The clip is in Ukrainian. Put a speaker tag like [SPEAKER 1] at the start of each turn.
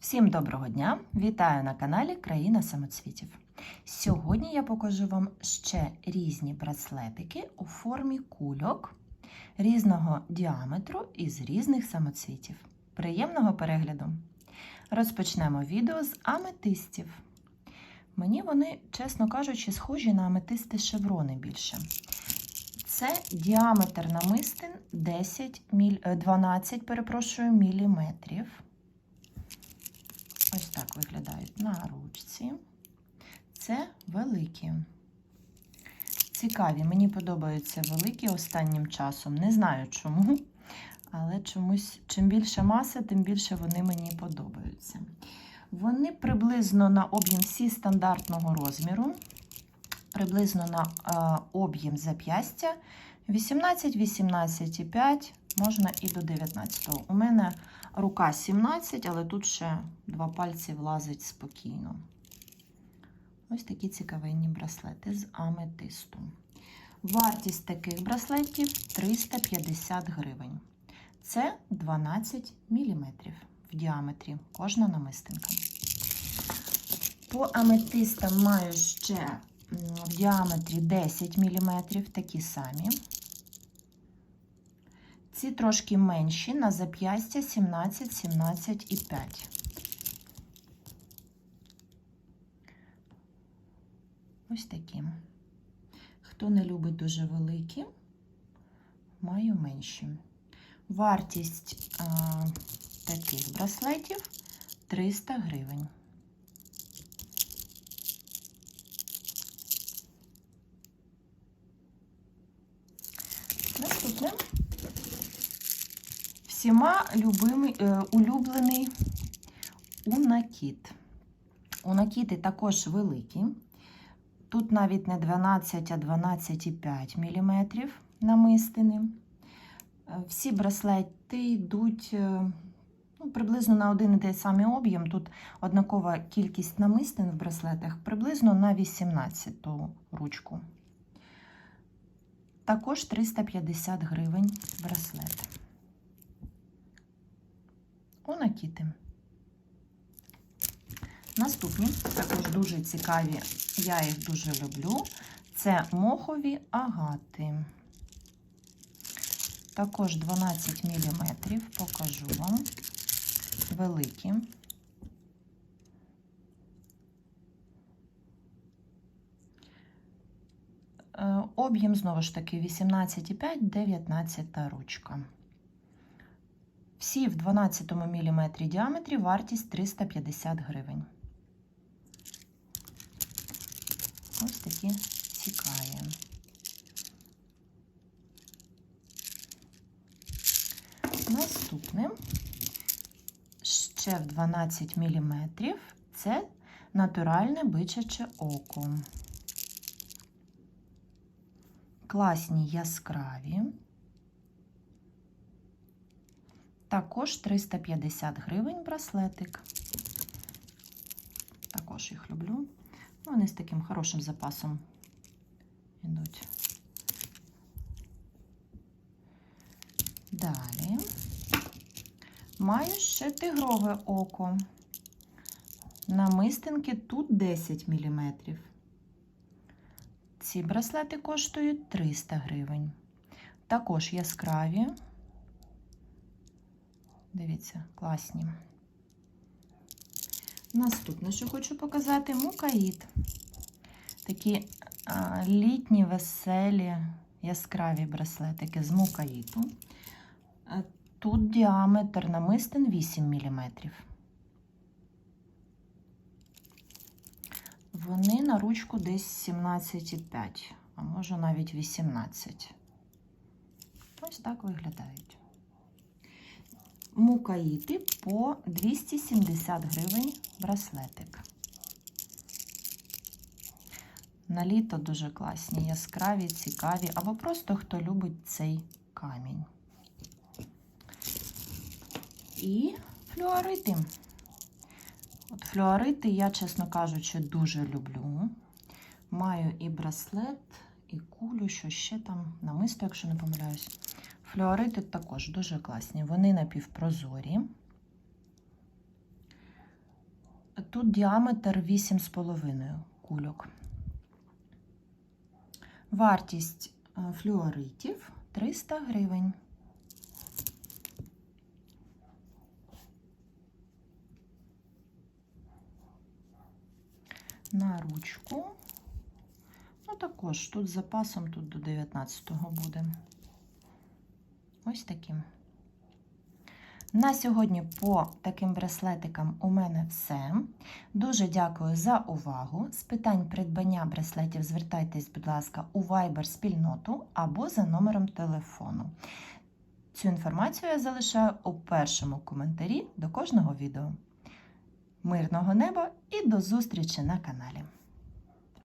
[SPEAKER 1] Всім доброго дня! Вітаю на каналі Країна самоцвітів. Сьогодні я покажу вам ще різні браслетики у формі кульок різного діаметру із різних самоцвітів. Приємного перегляду! Розпочнемо відео з аметистів. Мені вони, чесно кажучи, схожі на аметисти шеврони більше. Це діаметр намистин 10 міль... е, 12 перепрошую, міліметрів. Ось так виглядають на ручці. Це великі. Цікаві, мені подобаються великі останнім часом. Не знаю чому, але чомусь, чим більше маса, тим більше вони мені подобаються. Вони приблизно на об'єм всі стандартного розміру, приблизно на е, об'єм зап'ястя 18, 18,5, можна і до 19. У мене рука 17, але тут ще два пальці влазить спокійно. Ось такі цікавинні браслети з аметисту. Вартість таких браслетів 350 гривень. Це 12 мм в діаметрі кожна намистинка. По аметистам маю ще в діаметрі 10 мм, такі самі. Ці трошки менші на зап'ястя 17, 17 і 5. Ось такі. Хто не любить дуже великі, маю менші. Вартість а, таких браслетів 300 гривень. Наступне всіма любимий, е, улюблений унакіт. Унакіти також великі. Тут навіть не 12, а 12,5 мм намистини. Е, Всі браслети йдуть е, ну, приблизно на один і той самий об'єм. Тут однакова кількість намистин в браслетах приблизно на 18 ручку. Також 350 гривень браслет. Унакіти. Наступні, також дуже цікаві, я їх дуже люблю. Це мохові агати. Також 12 мм, покажу вам. Великі. Е, Об'єм, знову ж таки, 18,5, 19 ручка. Всі в 12 мм діаметрі вартість 350 гривень. Ось такі цікаві. Наступне ще в 12 мм це натуральне бичаче око. Класні яскраві. Також 350 гривень браслетик. Також їх люблю. Вони з таким хорошим запасом йдуть. Далі маю ще тигрове око. Намистинки тут 10 мм. Ці браслети коштують 300 гривень. Також яскраві. Дивіться, класні. Наступне, що хочу показати, мукаїд. Такі а, літні, веселі, яскраві браслетики з мукаїту. Тут діаметр намистин 8 мм. Вони на ручку десь 17,5, а може навіть 18. Ось так виглядають. Мукаїти по 270 гривень браслетик. На літо дуже класні, яскраві, цікаві, або просто хто любить цей камінь. І флюорити. От флюорити я, чесно кажучи, дуже люблю. Маю і браслет, і кулю, що ще там, намисто, якщо не помиляюсь. Флюорити також дуже класні. Вони напівпрозорі. тут діаметр 8,5 кульок. Вартість е, флюоритів 300 гривень. На ручку. Ну, також тут з запасом тут до 19-го буде. Ось таким. На сьогодні по таким браслетикам у мене все. Дуже дякую за увагу. З питань придбання браслетів звертайтесь, будь ласка, у Viber спільноту або за номером телефону. Цю інформацію я залишаю у першому коментарі до кожного відео. Мирного неба і до зустрічі на каналі!